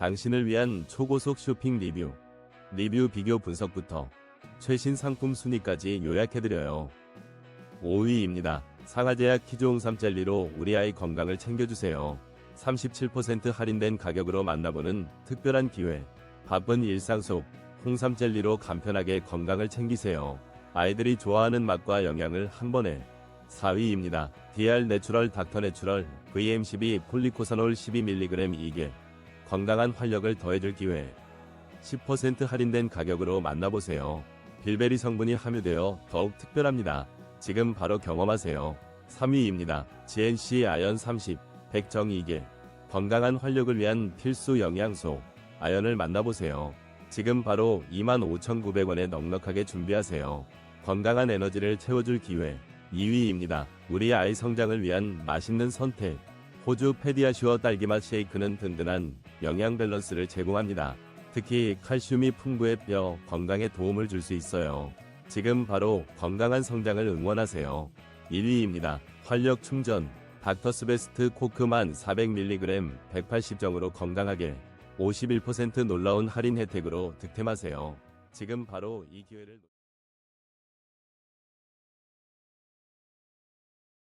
당신을 위한 초고속 쇼핑 리뷰. 리뷰 비교 분석부터 최신 상품 순위까지 요약해드려요. 5위입니다. 상하제약 키조홍삼 젤리로 우리 아이 건강을 챙겨주세요. 37% 할인된 가격으로 만나보는 특별한 기회. 바쁜 일상 속 홍삼 젤리로 간편하게 건강을 챙기세요. 아이들이 좋아하는 맛과 영양을 한 번에 4위입니다. DR 내추럴 닥터 내추럴 VM12 폴리코사놀 12mg 2개 건강한 활력을 더해줄 기회 10% 할인된 가격으로 만나보세요. 빌베리 성분이 함유되어 더욱 특별합니다. 지금 바로 경험하세요. 3위입니다. GNC 아연 30 백정 2개 건강한 활력을 위한 필수 영양소 아연을 만나보세요. 지금 바로 25,900원에 넉넉하게 준비하세요. 건강한 에너지를 채워줄 기회 2위입니다. 우리 아이 성장을 위한 맛있는 선택. 호주 페디아슈어 딸기맛 쉐이크는 든든한 영양 밸런스를 제공합니다. 특히 칼슘이 풍부해 뼈 건강에 도움을 줄 수 있어요. 지금 바로 건강한 성장을 응원하세요. 1위입니다. 활력 충전. 닥터스베스트 코크만 400mg 180정으로 건강하게 51% 놀라운 할인 혜택으로 득템하세요. 지금 바로 이 기회를